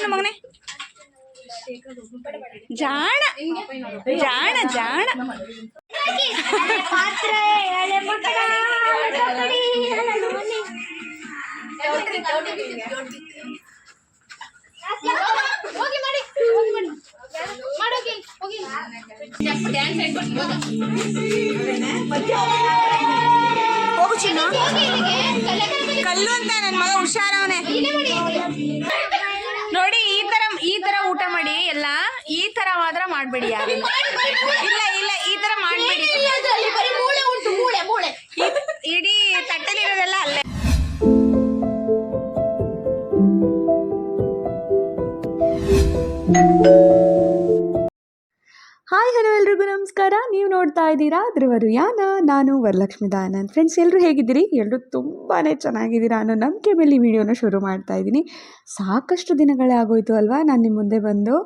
ತಿನ್ನು ಮಗನೇ? ಜಾಣ. ಜಾಣ ಜಾಣ. ಹೋಗು ಚಿನ್ನು. ಕಲ್ಲು ಅಂತ ನನ್ನ ಮಗ ಹುಷಾರವನೇ ನೋಡಿ ಈ ತರ ಈ ತರ ಊಟ ಮಾಡಿ ಎಲ್ಲ ಈ ತರ ಮಾತ್ರ ಮಾಡ್ಬೇಡಿ ಯಾರು. ಇಲ್ಲ ಇಲ್ಲ ಈ ತರ ಮಾಡ್ಬೇಡಿ. ಅಲ್ಲಿ ಬರೀ ಮೂಳೆ ಉಂಟು ಮೂಳೆ ಮೂಳೆ. ಇದ್- ಇಡೀ ತಟ್ಟಲಿರೋದೆಲ್ಲ ಅಲ್ಲೇ. ಹಾಯ್ ಹಲೋ ಎಲ್ರಿಗೂ ನಮಸ್ಕಾರ. ನೀವು ನೋಡ್ತಾ ಇದ್ದೀರಾ ಧ್ರುವರುಯಾನ ನಾನು ವರಲಕ್ಷ್ಮಿ ದಾನಂದ್. ಫ್ರೆಂಡ್ಸ್ ಎಲ್ಲರೂ ಹೇಗಿದ್ದೀರಿ? ಎಲ್ಲರೂ ತುಂಬಾ ಚೆನ್ನಾಗಿದ್ದೀರಾ ಅನ್ನೋ ನಂಬಿಕೆ ಮೇಲೆ ಈ ವಿಡಿಯೋನ ಶುರು ಮಾಡ್ತಾ ಇದ್ದೀನಿ. ಸಾಕಷ್ಟು ದಿನಗಳೇ ಆಗೋಯ್ತು ಅಲ್ವಾ? ನಾನು ನಿಮ್ಮ ಮುಂದೆ ಬಂದು.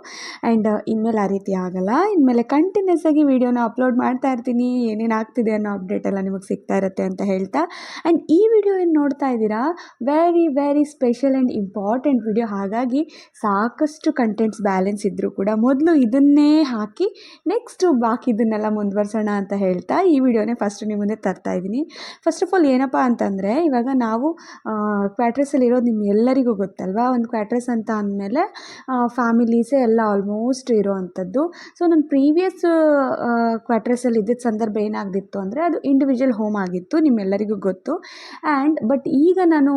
ಆ್ಯಂಡ್ ಇನ್ಮೇಲೆ ಆ ರೀತಿ ಆಗಲ್ಲ. ಇನ್ಮೇಲೆ ಕಂಟಿನ್ಯೂಸ್ ಆಗಿ ವಿಡಿಯೋನ ಅಪ್ಲೋಡ್ ಮಾಡ್ತಾ ಇರ್ತೀನಿ. ಏನೇನು ಆಗ್ತಿದೆ ಅನ್ನೋ ಅಪ್ಡೇಟ್ ಎಲ್ಲ ನಿಮಗೆ ಸಿಗ್ತಾ ಇರುತ್ತೆ ಅಂತ ಹೇಳ್ತಾ. ಆ್ಯಂಡ್ ಈ ವಿಡಿಯೋ ಏನು ನೋಡ್ತಾ ಇದ್ದೀರಾ? Very very special and important video ಹಾಗಾಗಿ ಸಾಕಷ್ಟು ಕಂಟೆಂಟ್ಸ್ ಬ್ಯಾಲೆನ್ಸ್ ಇದ್ದರೂ ಕೂಡ ಮೊದಲು ಇದನ್ನೇ ಹಾಕಿ ನೆಕ್ಸ್ಟು ಬಾಕಿದನ್ನೆಲ್ಲ ಮುಂದುವರ್ಸೋಣ ಅಂತ ಹೇಳ್ತಾ ಈ ವಿಡಿಯೋನೇ ಫಸ್ಟ್ ನಿಮ್ಮ ಮುಂದೆ ತರ್ತಾ ಇದ್ದೀನಿ. ಫಸ್ಟ್ ಆಫ್ ಆಲ್ ಏನಪ್ಪ ಅಂತಂದರೆ, ಇವಾಗ ನಾವು ಕ್ವಾಟ್ರಸಲ್ಲಿ ಇರೋದು ನಿಮ್ಮ ಎಲ್ಲರಿಗೂ ಗೊತ್ತಲ್ವಾ? ಒಂದು ಕ್ವಾಟ್ರಸ್ ಅಂತ ಅಂದಮೇಲೆ ಫ್ಯಾಮಿಲೀಸೇ ಎಲ್ಲ ಆಲ್ಮೋಸ್ಟ್ ಇರೋ ಅಂಥದ್ದು ಸೊ ನನ್ನ ಪ್ರೀವಿಯಸ್ ಕ್ವಾಟ್ರಸಲ್ಲಿ ಇದ್ದಿದ್ದ ಸಂದರ್ಭ ಏನಾಗ್ತಿತ್ತು ಅಂದರೆ, ಅದು ಇಂಡಿವಿಜುವಲ್ ಹೋಮ್ ಆಗಿತ್ತು, ನಿಮ್ಮೆಲ್ಲರಿಗೂ ಗೊತ್ತು. ಆ್ಯಂಡ್ ಬಟ್ ಈಗ ನಾನು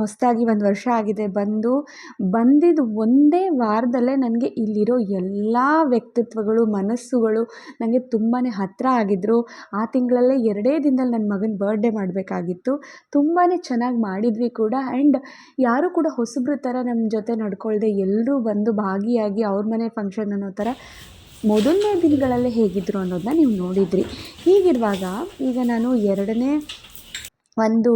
ಹೊಸದಾಗಿ ಒಂದು ವರ್ಷ ಆಗಿದೆ ಬಂದು, ಬಂದಿದ್ದು ಒಂದೇ ವಾರದಲ್ಲೇ ನನಗೆ ಇಲ್ಲಿರೋ ಎಲ್ಲ ವ್ಯಕ್ತಿತ್ವಗಳು ಮನಸ್ಸುಗಳು ನನಗೆ ತುಂಬಾ ಹತ್ತಿರ ಆಗಿದ್ದರು ಆ ತಿಂಗಳಲ್ಲೇ ಎರಡೇ ದಿನದಲ್ಲಿ ನನ್ನ ಮಗನ ಬರ್ಡೇ ಮಾಡಬೇಕಾಗಿತ್ತು. ತುಂಬಾ ಚೆನ್ನಾಗಿ ಮಾಡಿದ್ವಿ ಕೂಡ. ಆ್ಯಂಡ್ ಯಾರೂ ಕೂಡ ಹೊಸಬ್ರು ಥರ ನಮ್ಮ ಜೊತೆ ನಡ್ಕೊಳ್ದೆ ಎಲ್ಲರೂ ಬಂದು ಭಾಗಿಯಾಗಿ ಅವ್ರ ಮನೆ ಫಂಕ್ಷನ್ ಅನ್ನೋ ಥರ ಮೊದಲನೇ ದಿನಗಳಲ್ಲೇ ಹೇಗಿದ್ರು ಅನ್ನೋದನ್ನ ನೀವು ನೋಡಿದ್ರಿ. ಹೀಗಿರುವಾಗ ಈಗ ನಾನು ಎರಡನೇ ಒಂದು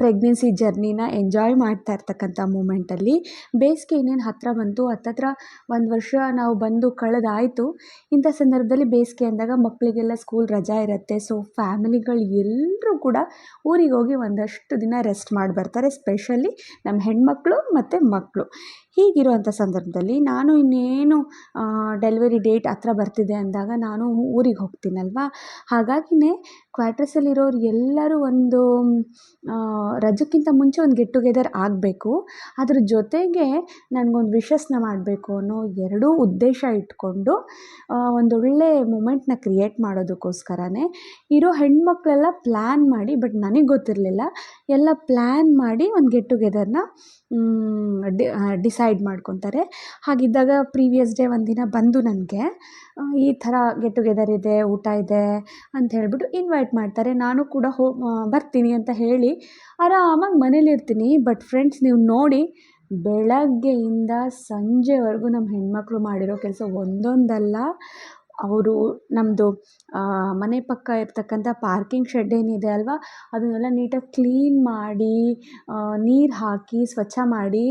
ಪ್ರೆಗ್ನೆನ್ಸಿ ಜರ್ನಿನ ಎಂಜಾಯ್ ಮಾಡ್ತಾ ಇರ್ತಕ್ಕಂಥ ಮೂಮೆಂಟಲ್ಲಿ ಬೇಸಿಗೆ ಇನ್ನೇನು ಹತ್ತಿರ ಬಂತು. ಹತ್ತತ್ರ ಒಂದು ವರ್ಷ ನಾವು ಬಂದು ಕಳೆದಾಯಿತು. ಇಂಥ ಸಂದರ್ಭದಲ್ಲಿ ಬೇಸಿಗೆ ಅಂದಾಗ ಮಕ್ಕಳಿಗೆಲ್ಲ ಸ್ಕೂಲ್ ರಜಾ ಇರುತ್ತೆ. ಸೊ ಫ್ಯಾಮಿಲಿಗಳು ಎಲ್ಲರೂ ಕೂಡ ಊರಿಗೆ ಹೋಗಿ ಒಂದಷ್ಟು ದಿನ ರೆಸ್ಟ್ ಮಾಡಿ ಬರ್ತಾರೆ ಸ್ಪೆಷಲಿ ನಮ್ಮ ಹೆಣ್ಮಕ್ಳು ಮತ್ತು ಮಕ್ಕಳು ಹೀಗಿರುವಂಥ ಸಂದರ್ಭದಲ್ಲಿ ನಾನು ಇನ್ನೇನು ಡೆಲಿವರಿ ಡೇಟ್ ಹತ್ರ ಬರ್ತಿದೆ ಅಂದಾಗ ನಾನು ಊರಿಗೆ ಹೋಗ್ತೀನಲ್ವಾ? ಹಾಗಾಗಿನೇ ಕ್ವಾಟ್ರಸಲ್ಲಿರೋರು ಎಲ್ಲರೂ ಒಂದು ರಜಕ್ಕಿಂತ ಮುಂಚೆ ಒಂದು ಗೆಟ್ ಟುಗೆದರ್ ಆಗಬೇಕು. ಅದ್ರ ಜೊತೆಗೆ ನನಗೊಂದು ವಿಶಸ್ನ ಮಾಡಬೇಕು ಅನ್ನೋ ಎರಡೂ ಉದ್ದೇಶ ಇಟ್ಕೊಂಡು ಒಂದು ಒಂದೊಳ್ಳೆ ಮೂಮೆಂಟ್ನ ಕ್ರಿಯೇಟ್ ಮಾಡೋದಕ್ಕೋಸ್ಕರನೇ ಇರೋ ಹೆಣ್ಮಕ್ಳೆಲ್ಲ ಪ್ಲ್ಯಾನ್ ಮಾಡಿ ಬಟ್ ನನಗೆ ಗೊತ್ತಿರಲಿಲ್ಲ. ಎಲ್ಲ ಪ್ಲ್ಯಾನ್ ಮಾಡಿ ಒಂದು ಗೆಟ್ ಟುಗೆದರ್ನ ಡಿಸೈಡ್ ಮಾಡ್ಕೊತಾರೆ. ಹಾಗಿದ್ದಾಗ ಪ್ರೀವಿಯಸ್ ಡೇ ಒಂದಿನ ಬಂದು ನನಗೆ ಈ ಥರ ಗೆಟ್ ಟುಗೆದರ್ ಇದೆ, ಊಟ ಇದೆ ಅಂತ ಹೇಳಿಬಿಟ್ಟು ಇನ್ವೈಟ್ ಮಾಡ್ತಾರೆ. ನಾನು ಕೂಡ ಹೋ ಬರ್ತೀನಿ ಅಂತ ಹೇಳಿ ಆರಾಮಾಗಿ ಮನೇಲಿರ್ತೀನಿ ಬಟ್ ಫ್ರೆಂಡ್ಸ್ ನೀವು ನೋಡಿ ಬೆಳಗ್ಗೆಯಿಂದ ಸಂಜೆವರೆಗೂ ನಮ್ಮ ಹೆಣ್ಮಕ್ಳು ಮಾಡಿರೋ ಕೆಲಸ ಒಂದೊಂದಲ್ಲ. ಅವರು ನಮ್ಮದು ಮನೆ ಪಕ್ಕ ಇರತಕ್ಕಂಥ ಪಾರ್ಕಿಂಗ್ ಶೆಡ್ ಏನಿದೆ ಅಲ್ವಾ? ಅದನ್ನೆಲ್ಲ ನೀಟಾಗಿ ಕ್ಲೀನ್ ಮಾಡಿ ನೀರು ಹಾಕಿ, ಸ್ವಚ್ಛ ಮಾಡಿ,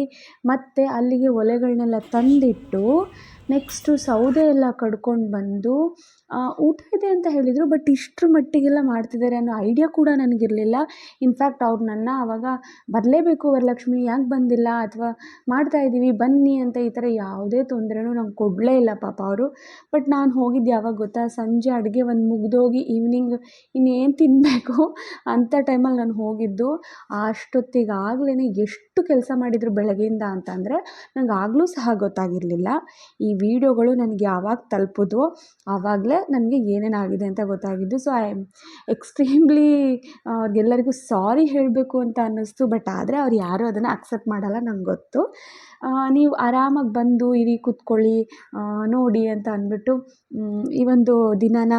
ಮತ್ತು ಅಲ್ಲಿಗೆ ಒಲೆಗಳನ್ನೆಲ್ಲ ತಂದಿಟ್ಟು ನೆಕ್ಸ್ಟು ಸೌದೆ ಎಲ್ಲ ಕಡ್ಕೊಂಡು ಬಂದು ಊಟ ಇದೆ ಅಂತ ಹೇಳಿದರು ಬಟ್ ಇಷ್ಟರ ಮಟ್ಟಿಗೆಲ್ಲ ಮಾಡ್ತಿದ್ದಾರೆ ಅನ್ನೋ ಐಡಿಯಾ ಕೂಡ ನನಗಿರಲಿಲ್ಲ. ಇನ್ಫ್ಯಾಕ್ಟ್ ಅವ್ರು ನನ್ನ ಆವಾಗ ಬರಲೇಬೇಕು ವರಲಕ್ಷ್ಮಿ, ಯಾಕೆ ಬಂದಿಲ್ಲ ಅಥವಾ ಮಾಡ್ತಾ ಇದ್ದೀವಿ ಬನ್ನಿ ಅಂತ ಈ ಥರ ಯಾವುದೇ ತೊಂದರೆನೂ ನಂಗೆ ಕೊಡಲೇ ಇಲ್ಲ ಪಾಪ ಅವರು. ಬಟ್ ನಾನು ಹೋಗಿದ್ದು ಯಾವಾಗ ಗೊತ್ತಾ? ಸಂಜೆ ಅಡುಗೆ ಒಂದು ಮುಗಿದೋಗಿ ಈವ್ನಿಂಗ್ ಇನ್ನೇನು ತಿನ್ನಬೇಕು ಅಂಥ ಟೈಮಲ್ಲಿ ನಾನು ಹೋಗಿದ್ದು. ಅಷ್ಟೊತ್ತಿಗಾಗಲೇ ಎಷ್ಟು ಕೆಲಸ ಮಾಡಿದರು ಬೆಳಗ್ಗೆಯಿಂದ ಅಂತಂದರೆ ನಂಗೆ ಆಗಲೂ ಸಹ ಗೊತ್ತಾಗಿರಲಿಲ್ಲ. ಈ ವಿಡಿಯೋಗಳು ನನಗೆ ಯಾವಾಗ ತಲುಪಿದ್ವೋ ಆವಾಗಲೇ ನನಗೆ ಏನೇನಾಗಿದೆ ಅಂತ ಗೊತ್ತಾಗಿದ್ದು. ಸೊ ಐ ಆಮ್ ಎಕ್ಸ್ಟ್ರೀಮ್ಲಿ ಅವ್ರಿಗೆಲ್ಲರಿಗೂ ಸಾರಿ ಹೇಳಬೇಕು ಅಂತ ಅನ್ನಿಸ್ತು. ಬಟ್ ಆದರೆ ಅವ್ರು ಯಾರೂ ಅದನ್ನು ಅಕ್ಸೆಪ್ಟ್ ಮಾಡಲ್ಲ ನಂಗೆ ಗೊತ್ತು. ನೀವು ಆರಾಮಾಗಿ ಬಂದು ಇರಿ, ಕೂತ್ಕೊಳ್ಳಿ ನೋಡಿ ಅಂತ ಅಂದ್ಬಿಟ್ಟು ಈ ಒಂದು ದಿನನ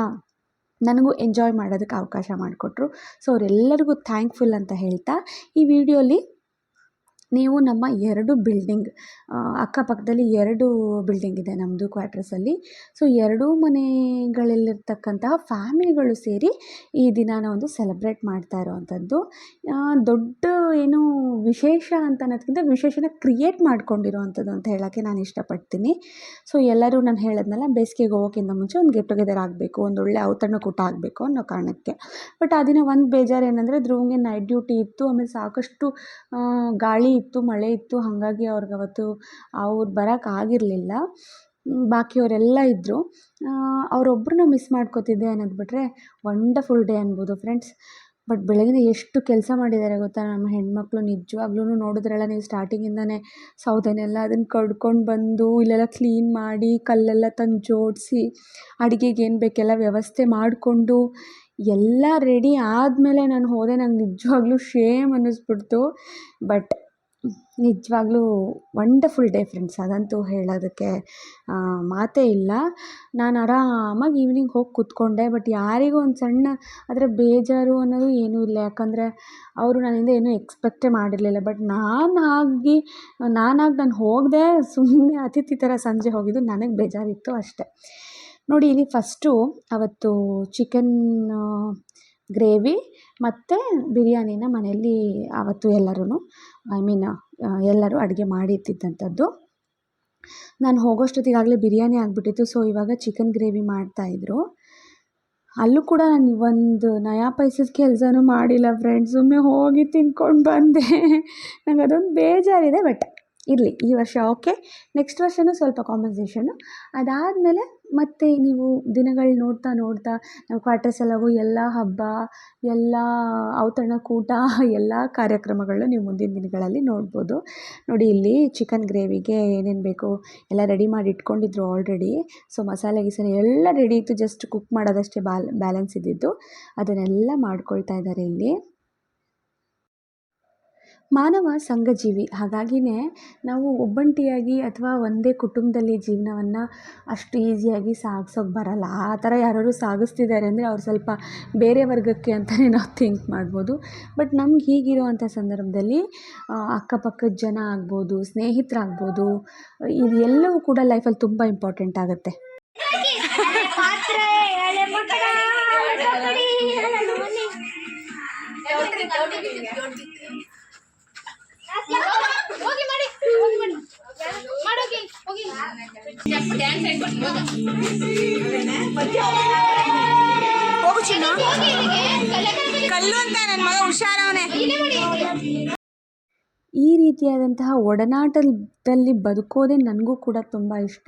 ನನಗೂ ಎಂಜಾಯ್ ಮಾಡೋದಕ್ಕೆ ಅವಕಾಶ ಮಾಡಿಕೊಟ್ರು. ಸೊ ಅವರೆಲ್ಲರಿಗೂ ಥ್ಯಾಂಕ್ಫುಲ್ ಅಂತ ಹೇಳ್ತಾ ಈ ವಿಡಿಯೋಲಿ ನೀವು ನಮ್ಮ ಎರಡು ಬಿಲ್ಡಿಂಗ್ ಅಕ್ಕಪಕ್ಕದಲ್ಲಿ ಎರಡು ಬಿಲ್ಡಿಂಗ್ ಇದೆ ನಮ್ಮದು ಕ್ವಾರ್ಟರ್ಸಲ್ಲಿ ಸೊ ಎರಡೂ ಮನೆಗಳಲ್ಲಿರ್ತಕ್ಕಂತಹ ಫ್ಯಾಮಿಲಿಗಳು ಸೇರಿ ಈ ದಿನಾನ ಒಂದು ಸೆಲೆಬ್ರೇಟ್ ಮಾಡ್ತಾ ಇರೋವಂಥದ್ದು. ದೊಡ್ಡ ಏನು ವಿಶೇಷ ಅಂತ ಅನ್ನೋದಕ್ಕಿಂತ ವಿಶೇಷನ ಕ್ರಿಯೇಟ್ ಮಾಡ್ಕೊಂಡಿರೋವಂಥದ್ದು ಅಂತ ಹೇಳೋಕ್ಕೆ ನಾನು ಇಷ್ಟಪಡ್ತೀನಿ. ಸೊ ಎಲ್ಲರೂ ನಾನು ಹೇಳೋದ್ನಲ್ಲ, ಬೇಸಿಗೆಗೆ ಹೋಗೋಕ್ಕಿಂತ ಮುಂಚೆ ಒಂದು ಗೆಟ್ ಟುಗೆದರ್ ಆಗಬೇಕು, ಒಂದು ಒಳ್ಳೆ ಔತಣಕೂಟ ಆಗಬೇಕು ಅನ್ನೋ ಕಾರಣಕ್ಕೆ. ಬಟ್ ಆ ದಿನ ಒಂದು ಬೇಜಾರು ಏನಂದರೆ ಧ್ರುವಂಗೆ ನೈಟ್ ಡ್ಯೂಟಿ ಇತ್ತು, ಆಮೇಲೆ ಸಾಕಷ್ಟು ಗಾಳಿ ಇತ್ತು, ಮಳೆ ಇತ್ತು, ಹಾಗಾಗಿ ಅವ್ರ್ಗೆ ಅವತ್ತು ಅವ್ರು ಬರೋಕ್ಕಾಗಿರಲಿಲ್ಲ ಆಗಿರಲಿಲ್ಲ. ಬಾಕಿಯವರೆಲ್ಲ ಇದ್ದರು ಅವರೊಬ್ಬರನ್ನ ಮಿಸ್ ಮಾಡ್ಕೋತಿದ್ದೆ ಅನ್ನೋದು ಬಿಟ್ಟರೆ ವಂಡರ್ಫುಲ್ ಡೇ ಅನ್ಬೋದು ಫ್ರೆಂಡ್ಸ್ ಬಟ್ ಬೆಳಗಿನ ಎಷ್ಟು ಕೆಲಸ ಮಾಡಿದ್ದಾರೆ ಗೊತ್ತಾ? ನಮ್ಮ ಹೆಣ್ಮಕ್ಳು ನಿಜವಾಗ್ಲೂ ನೋಡಿದ್ರಲ್ಲ, ನೀವು ಸ್ಟಾರ್ಟಿಂಗಿಂದನೇ ಸೌದೆನೆಲ್ಲ ಅದನ್ನು ಕಡ್ಕೊಂಡು ಬಂದು ಇಲ್ಲೆಲ್ಲ ಕ್ಲೀನ್ ಮಾಡಿ, ಕಲ್ಲೆಲ್ಲ ತಂದು ಜೋಡಿಸಿ, ಅಡುಗೆಗೆ ಏನು ಬೇಕೆಲ್ಲ ವ್ಯವಸ್ಥೆ ಮಾಡಿಕೊಂಡು ಎಲ್ಲ ರೆಡಿ ಆದಮೇಲೆ ನಾನು ಹೋದೆ. ನಂಗೆ ನಿಜವಾಗ್ಲೂ ಶೇಮ್ ಅನ್ನಿಸ್ಬಿಡ್ತು. ಬಟ್ ನಿಜವಾಗ್ಲೂ ವಂಡರ್ಫುಲ್ ಡೇ ಫ್ರೆಂಡ್ಸ್ ಅದಂತೂ ಹೇಳೋದಕ್ಕೆ ಮಾತೇ ಇಲ್ಲ. ನಾನು ಆರಾಮಾಗಿ ಈವ್ನಿಂಗ್ ಹೋಗಿ ಕೂತ್ಕೊಂಡೆ ಬಟ್ ಯಾರಿಗೂ ಒಂದು ಸಣ್ಣ ಅದರ ಬೇಜಾರು ಅನ್ನೋದು ಏನೂ ಇಲ್ಲ. ಯಾಕಂದರೆ ಅವರು ನನ್ನಿಂದ ಏನೂ ಎಕ್ಸ್ಪೆಕ್ಟೇ ಮಾಡಿರಲಿಲ್ಲ. ಬಟ್ ನಾನು ಆಗಿ ನಾನಾಗಿ ನಾನು ಹೋಗದೆ ಸುಮ್ಮನೆ ಅತಿಥಿ ಥರ ಸಂಜೆ ಹೋಗಿದ್ದು ನನಗೆ ಬೇಜಾರಿತ್ತು ಅಷ್ಟೆ. ನೋಡಿ ಇಲ್ಲಿ ಫಸ್ಟು ಅವತ್ತು ಚಿಕನ್ ಗ್ರೇವಿ ಮತ್ತು ಬಿರಿಯಾನಿನ ಮನೆಯಲ್ಲಿ ಆವತ್ತು ಎಲ್ಲರೂ ಐ ಮೀನ್ ಎಲ್ಲರೂ ಅಡುಗೆ ಮಾಡಿ ಇಟ್ಟಿದ್ದಂಥದ್ದು ನಾನು ಹೋಗೋಷ್ಟೊತ್ತಿಗಾಗಲೇ ಬಿರಿಯಾನಿ ಆಗಿಬಿಟ್ಟಿತ್ತು ಸೊ ಇವಾಗ ಚಿಕನ್ ಗ್ರೇವಿ ಮಾಡ್ತಾಯಿದ್ರು ಅಲ್ಲೂ ಕೂಡ ನಾನು ಒಂದು ನಯಾ ಪೈಸದ ಕೆಲಸನೂ ಮಾಡಿಲ್ಲ ಫ್ರೆಂಡ್ಸ್ ಸುಮ್ಮನೆ ಹೋಗಿ ತಿನ್ಕೊಂಡು ಬಂದೆ. ನಂಗೆ ಅದೊಂದು ಬೇಜಾರಿದೆ ಬಟ್ ಇರಲಿ ಈ ವರ್ಷ ಓಕೆ ನೆಕ್ಸ್ಟ್ ವರ್ಷವೂ ಸ್ವಲ್ಪ ಕಾಂಪನ್ಸೇಷನ್ನು ಅದಾದಮೇಲೆ ಮತ್ತೆ ನೀವು ದಿನಗಳು ನೋಡ್ತಾ ನೋಡ್ತಾ ನಾವು ಕ್ವಾರ್ಟರ್ಸ್ ಹೋಗಿ ಎಲ್ಲ ಹಬ್ಬ, ಎಲ್ಲ ಔತಣಕೂಟ ಎಲ್ಲ ಕಾರ್ಯಕ್ರಮಗಳನ್ನ ನೀವು ಮುಂದಿನ ದಿನಗಳಲ್ಲಿ ನೋಡ್ಬೋದು. ನೋಡಿ ಇಲ್ಲಿ ಚಿಕನ್ ಗ್ರೇವಿಗೆ ಏನೇನು ಬೇಕು ಎಲ್ಲ ರೆಡಿ ಮಾಡಿ ಇಟ್ಕೊಂಡಿದ್ರು ಆಲ್ರೆಡಿ ಸೊ ಮಸಾಲೆ ಗಿಸಾಲೆ ಎಲ್ಲ ರೆಡಿ ಇತ್ತು ಜಸ್ಟ್ ಕುಕ್ ಮಾಡೋದಷ್ಟೇ ಬ್ಯಾಲ್ ಬ್ಯಾಲೆನ್ಸ್ ಇದ್ದಿದ್ದು. ಅದನ್ನೆಲ್ಲ ಮಾಡ್ಕೊಳ್ತಾ ಇದ್ದಾರೆ ಇಲ್ಲಿ. ಮಾನವ ಸಂಘಜೀವಿ. ಹಾಗಾಗಿನೇ ನಾವು ಒಬ್ಬಂಟಿಯಾಗಿ ಅಥವಾ ಒಂದೇ ಕುಟುಂಬದಲ್ಲಿ ಜೀವನವನ್ನು ಅಷ್ಟು ಈಸಿಯಾಗಿ ಸಾಗ್ಸೋಕೆ ಬರಲ್ಲ. ಆ ಥರ ಯಾರಾದ್ರು ಸಾಗಿಸ್ತಿದ್ದಾರೆ ಅಂದರೆ ಅವ್ರು ಸ್ವಲ್ಪ ಬೇರೆ ವರ್ಗಕ್ಕೆ ಅಂತಲೇ ನಾವು ಥಿಂಕ್ ಮಾಡ್ಬೋದು. ಬಟ್ ನಮ್ಗೆ ಹೀಗಿರುವಂಥ ಸಂದರ್ಭದಲ್ಲಿ ಅಕ್ಕಪಕ್ಕದ ಜನ ಆಗ್ಬೋದು, ಸ್ನೇಹಿತರಾಗ್ಬೋದು, ಇದು ಎಲ್ಲವೂ ಕೂಡ ಲೈಫಲ್ಲಿ ತುಂಬ ಇಂಪಾರ್ಟೆಂಟ್ ಆಗುತ್ತೆ. ಈ ರೀತಿಯಾದಂತಹ ಒಡನಾಟದಲ್ಲಿ ಬದುಕೋದೇ ನನಗೂ ಕೂಡ ತುಂಬ ಇಷ್ಟ.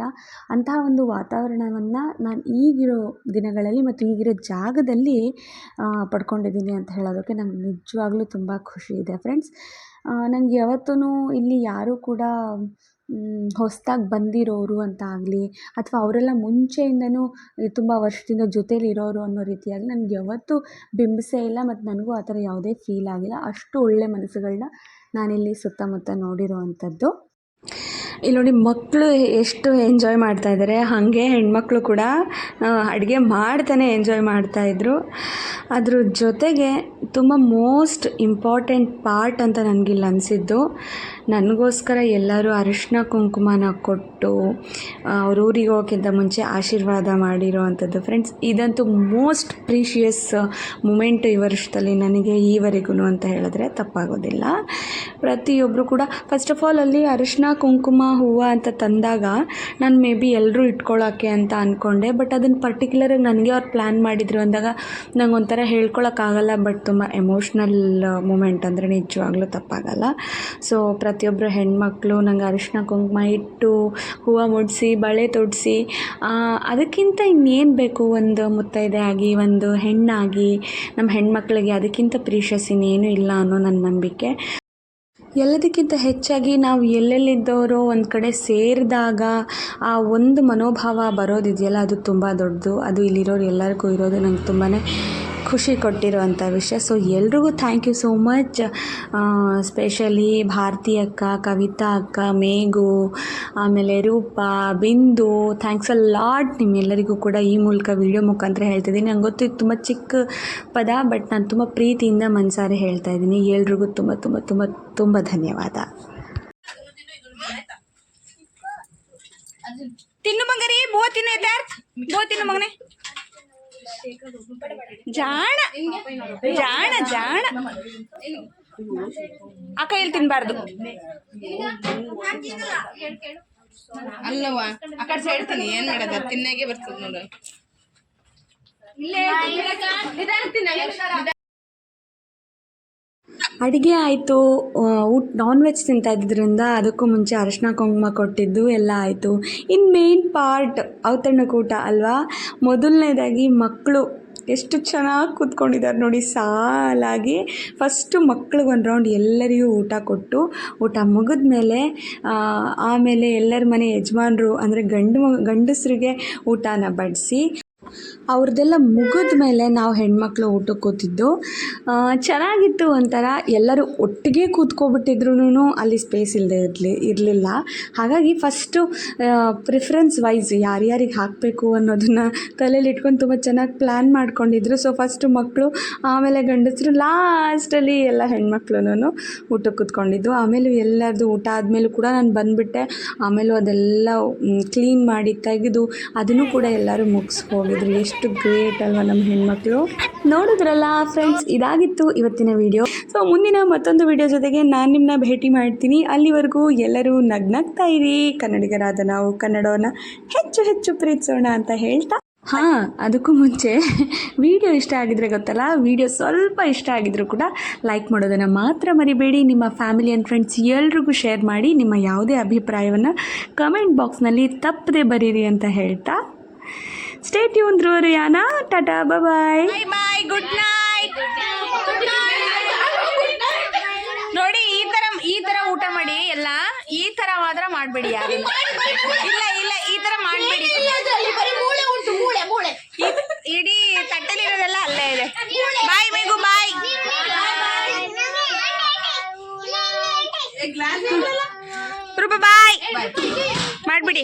ಅಂತಹ ಒಂದು ವಾತಾವರಣವನ್ನು ನಾನು ಈಗಿರೋ ದಿನಗಳಲ್ಲಿ ಮತ್ತು ಈಗಿರೋ ಜಾಗದಲ್ಲಿ ಪಡ್ಕೊಂಡಿದ್ದೀನಿ ಅಂತ ಹೇಳೋದಕ್ಕೆ ನನಗೆ ನಿಜವಾಗ್ಲೂ ತುಂಬ ಖುಷಿ ಇದೆ. ಫ್ರೆಂಡ್ಸ್ ನನಗೆ ಯಾವತ್ತೂ ಇಲ್ಲಿ ಯಾರೂ ಕೂಡ ಹೊಸ್ದಾಗಿ ಬಂದಿರೋರು ಅಂತ ಆಗಲಿ, ಅಥವಾ ಅವರೆಲ್ಲ ಮುಂಚೆಯಿಂದನೂ ತುಂಬ ವರ್ಷದಿಂದ ಜೊತೆಯಲ್ಲಿರೋರು ಅನ್ನೋ ರೀತಿಯಾಗಿ ನನಗೆ ಯಾವತ್ತೂ ಬಿಂಬಿಸೇ ಇಲ್ಲ ಮತ್ತು ನನಗೂ ಆ ಥರ ಯಾವುದೇ ಫೀಲ್ ಆಗಿಲ್ಲ. ಅಷ್ಟು ಒಳ್ಳೆ ಮನಸ್ಸುಗಳನ್ನ ನಾನಿಲ್ಲಿ ಸುತ್ತಮುತ್ತ ನೋಡಿರೋ ಅಂಥದ್ದು ಇಲ್ಲಿ ನೋಡಿ ಮಕ್ಕಳು ಎಷ್ಟು ಎಂಜಾಯ್ ಮಾಡ್ತಾ ಇದ್ದಾರೆ ಹಾಗೆ ಹೆಣ್ಮಕ್ಳು ಕೂಡ ಅಡುಗೆ ಮಾಡ್ತಾನೆ ಎಂಜಾಯ್ ಮಾಡ್ತಾಯಿದ್ರು ಅದ್ರ ಜೊತೆಗೆ ತುಂಬ ಮೋಸ್ಟ್ ಇಂಪಾರ್ಟೆಂಟ್ ಪಾರ್ಟ್ ಅಂತ ನನಗಿಲ್ಲಿ ಅನಿಸಿದ್ದು. ನನಗೋಸ್ಕರ ಎಲ್ಲರೂ ಅರಿಶಿನ ಕುಂಕುಮನ ಕೊಟ್ಟು ಊರಿಗೆ ಹೋಗೋಕ್ಕಿಂತ ಮುಂಚೆ ಆಶೀರ್ವಾದ ಮಾಡಿರೋ ಅಂಥದ್ದು ಫ್ರೆಂಡ್ಸ್ ಇದಂತೂ ಮೋಸ್ಟ್ ಪ್ರೀಷಿಯಸ್ ಮೂಮೆಂಟ್ ಈ ವರ್ಷದಲ್ಲಿ ನನಗೆ ಈವರೆಗೂ ಅಂತ ಹೇಳಿದ್ರೆ ತಪ್ಪಾಗೋದಿಲ್ಲ. ಪ್ರತಿಯೊಬ್ಬರು ಕೂಡ ಫಸ್ಟ್ ಆಫ್ ಆಲ್ ಅಲ್ಲಿ ಅರಿಶಿನ ಕುಂಕುಮ ಹೂವು ಅಂತ ತಂದಾಗ ನಾನು ಮೇ ಬಿ ಎಲ್ಲರೂ ಇಟ್ಕೊಳ್ಳೋಕ್ಕೆ ಅಂತ ಅಂದ್ಕೊಂಡೆ ಬಟ್ ಅದನ್ನು ಪರ್ಟಿಕ್ಯುಲರಾಗಿ ನನಗೆ ಅವ್ರು ಪ್ಲ್ಯಾನ್ ಮಾಡಿದ್ರು ಅಂದಾಗ ನಂಗೆ ಒಂಥರ ಹೇಳ್ಕೊಳಕ್ಕಾಗಲ್ಲ, ಬಟ್ ತುಂಬ ಎಮೋಷ್ನಲ್ ಮೂಮೆಂಟ್ ಅಂದರೆ ನಿಜವಾಗ್ಲೂ ತಪ್ಪಾಗಲ್ಲ. ಸೊ ಪ್ರತಿಯೊಬ್ಬರು ಹೆಣ್ಮಕ್ಳು, ನಂಗೆ ಅರಿಶಿನ ಕುಂಕುಮ ಇಟ್ಟು ಹೂವು ಮುಡಿಸಿ, ಬಳೆ ತೊಡಿಸಿ ಅದಕ್ಕಿಂತ ಇನ್ನೇನು ಬೇಕು? ಒಂದು ಮುತ್ತೈದೆ ಆಗಿ ಒಂದು ಹೆಣ್ಣಾಗಿ, ನಮ್ಮ ಹೆಣ್ಮಕ್ಳಿಗೆ ಅದಕ್ಕಿಂತ ಪ್ರೀಷಸ್ ಇನ್ನೇನು ಇಲ್ಲ ಅನ್ನೋ ನನ್ನ ನಂಬಿಕೆ. ಎಲ್ಲದಕ್ಕಿಂತ ಹೆಚ್ಚಾಗಿ ನಾವು ಎಲ್ಲೆಲ್ಲಿದ್ದವರು ಒಂದು ಕಡೆ ಸೇರಿದಾಗ ಆ ಒಂದು ಮನೋಭಾವ ಬರೋದಿದೆಯಲ್ಲ, ಅದು ತುಂಬ ದೊಡ್ಡದು. ಅದು ಇಲ್ಲಿರೋರು ಎಲ್ಲರಿಗೂ ಇರೋದು ನಂಗೆ ತುಂಬಾ ಖುಷಿ ಕೊಟ್ಟಿರುವಂಥ ವಿಷಯ. ಸೊ ಎಲ್ರಿಗೂ thank you so much specially Bharati ಅಕ್ಕ, ಕವಿತಾ ಅಕ್ಕ, ಮೇಘು, ಆಮೇಲೆ ರೂಪಾ, ಬಿಂದು ಥ್ಯಾಂಕ್ಸ್ ಅ ಲಾಟ್ ನಿಮ್ಮೆಲ್ಲರಿಗೂ ಕೂಡ ಈ ಮೂಲಕ ವಿಡಿಯೋ ಮುಖಾಂತರ ಹೇಳ್ತಿದ್ದೀನಿ ನಂಗೆ ಗೊತ್ತು ಇದು ತುಂಬ ಚಿಕ್ಕ ಪದ ಬಟ್ ನಾನು ತುಂಬ ಪ್ರೀತಿಯಿಂದ ಮನಸಾರೆ ಹೇಳ್ತಾ ಇದ್ದೀನಿ. ಎಲ್ರಿಗೂ ತುಂಬ ತುಂಬ ತುಂಬ ತುಂಬ ಧನ್ಯವಾದ. ತಿನ್ನು ಮಗರಿ ಬೋ ತಿನ್ನು ಯಥಾರ್ಥ ಬೋ ತಿನ್ನು ಮಗನೆ? ಜಾಣ. ಜಾಣ ಜಾಣ. ಆ ಕೈಯಲ್ಲಿ ತಿನ್ಬಾರ್ದು. ಅಲ್ಲವಾ ಆ ಕಡೆ ಸೈಡ್ ತಿನ್ನಿ ಏನ್ ಮಾಡೋದ? ತಿನ್ನಾಗೆ ಬರ್ತದ ನೋಡು. ಇಲ್ಲೇ ಅಡುಗೆ ಆಯಿತು ಊಟ ನಾನ್ ವೆಜ್ ತಿಂತಾ ಇದ್ದಿದ್ದರಿಂದ ಅದಕ್ಕೂ ಮುಂಚೆ ಅರಶಿನ ಕುಂಕುಮ ಕೊಟ್ಟಿದ್ದು ಎಲ್ಲ ಆಯಿತು. ಇನ್ನು ಮೇನ್ ಪಾರ್ಟ್ ಔತಣಕೂಟ ಅಲ್ವಾ? ಮೊದಲನೇದಾಗಿ ಮಕ್ಕಳು ಎಷ್ಟು ಚೆನ್ನಾಗಿ ಕೂತ್ಕೊಂಡಿದ್ದಾರೆ ನೋಡಿ ಸಾಲಾಗಿ. ಫಸ್ಟು ಮಕ್ಳಿಗೆ ಒಂದು ರೌಂಡ್ ಎಲ್ಲರಿಗೂ ಊಟ ಕೊಟ್ಟು, ಊಟ ಮುಗಿದ ಮೇಲೆ ಆಮೇಲೆ ಎಲ್ಲರ ಮನೆ ಯಜಮಾನ್ರು ಅಂದರೆ ಗಂಡು ಗಂಡಸರಿಗೆ ಊಟನ ಬಡಿಸಿ ಅವ್ರದ್ದೆಲ್ಲ ಮುಗಿದ ಮೇಲೆ ನಾವು ಹೆಣ್ಮಕ್ಳು ಊಟಕ್ಕೆ ಕೂತಿದ್ದು ಚೆನ್ನಾಗಿತ್ತು ಒಂಥರ. ಎಲ್ಲರೂ ಒಟ್ಟಿಗೆ ಕೂತ್ಕೊಬಿಟ್ಟಿದ್ರು ಅಲ್ಲಿ ಸ್ಪೇಸ್ ಇಲ್ಲದೆ ಇರಲಿ, ಇರಲಿಲ್ಲ. ಹಾಗಾಗಿ ಫಸ್ಟು ಪ್ರಿಫರೆನ್ಸ್ ವೈಸ್ ಯಾರ್ಯಾರಿಗೆ ಹಾಕಬೇಕು ಅನ್ನೋದನ್ನು ತಲೆಯಲ್ಲಿ ಇಟ್ಕೊಂಡು ತುಂಬ ಚೆನ್ನಾಗಿ ಪ್ಲ್ಯಾನ್ ಮಾಡ್ಕೊಂಡಿದ್ರು. ಸೊ ಫಸ್ಟು ಮಕ್ಕಳು ಆಮೇಲೆ ಗಂಡಸರು ಲಾಸ್ಟಲ್ಲಿ ಎಲ್ಲ ಹೆಣ್ಮಕ್ಳು ಊಟಕ್ಕೆ ಕೂತ್ಕೊಂಡಿದ್ದು. ಆಮೇಲೆ ಎಲ್ಲರದು ಊಟ ಆದಮೇಲೂ ಕೂಡ ನಾನು ಬಂದುಬಿಟ್ಟೆ. ಆಮೇಲೂ ಅದೆಲ್ಲ ಕ್ಲೀನ್ ಮಾಡಿ ತೆಗೆದು, ಅದನ್ನು ಕೂಡ ಎಲ್ಲರೂ ಮುಗಿಸ್ ಹೋಗಿದ್ರು ಎಷ್ಟು ಗ್ರೇಟ್ ಅಲ್ವಾ ನಮ್ಮ ಹೆಣ್ಮಕ್ಳು. ನೋಡಿದ್ರಲ್ಲ ಫ್ರೆಂಡ್ಸ್ ಇದಾಗಿತ್ತು ಇವತ್ತಿನ ವಿಡಿಯೋ ಸೊ ಮುಂದಿನ ಮತ್ತೊಂದು ವಿಡಿಯೋ ಜೊತೆಗೆ ನಾನು ನಿಮ್ಮನ್ನ ಭೇಟಿ ಮಾಡ್ತೀನಿ. ಅಲ್ಲಿವರೆಗೂ ಎಲ್ಲರೂ ನಗ್ನಗ್ತಾ ಇರಿ. ಕನ್ನಡಿಗರಾದ ನಾವು ಕನ್ನಡವನ್ನು ಹೆಚ್ಚು ಹೆಚ್ಚು ಪ್ರೀತಿಸೋಣ ಅಂತ ಹೇಳ್ತಾ. ಹಾಂ, ಅದಕ್ಕೂ ಮುಂಚೆ ವಿಡಿಯೋ ಇಷ್ಟ ಆಗಿದ್ರೆ ಗೊತ್ತಲ್ಲ ವಿಡಿಯೋ ಸ್ವಲ್ಪ ಇಷ್ಟ ಆಗಿದ್ರು ಕೂಡ ಲೈಕ್ ಮಾಡೋದನ್ನು ಮಾತ್ರ ಮರಿಬೇಡಿ. ನಿಮ್ಮ ಫ್ಯಾಮಿಲಿ ಆ್ಯಂಡ್ ಫ್ರೆಂಡ್ಸ್ ಎಲ್ರಿಗೂ ಶೇರ್ ಮಾಡಿ ನಿಮ್ಮ ಯಾವುದೇ ಅಭಿಪ್ರಾಯವನ್ನು ಕಮೆಂಟ್ ಬಾಕ್ಸ್ನಲ್ಲಿ ತಪ್ಪದೆ ಬರೀರಿ ಅಂತ ಹೇಳ್ತಾ. Stay tune ಧ್ರುವರಿಯಾನ tata bye bye bye good night ನೋಡಿ ಈ ತರ ಈ ತರ ಊಟ ಮಾಡಿ ಎಲ್ಲ ಈ ತರ ಮಾತ್ರ ಮಾಡ್ಬೇಡಿ ಯಾರು. ಇಲ್ಲ ಇಲ್ಲ ಈ ತರ ಮಾಡ್ಬೇಡಿ. ಅಲ್ಲಿ ಬರೀ ಮೂಳೆ ಉಂಟು ಮೂಳೆ ಮೂಳೆ ಇ- ಇಡೀ ತಟ್ಟಲಿರೋದೆಲ್ಲ ಅಲ್ಲೇ ಇದೆ. ಬಾಯ್ ಮೇಗು ಬಾಯ್ ರೂಪ ಬಾಯ್ ಮಾಡ್ಬಿಡಿ.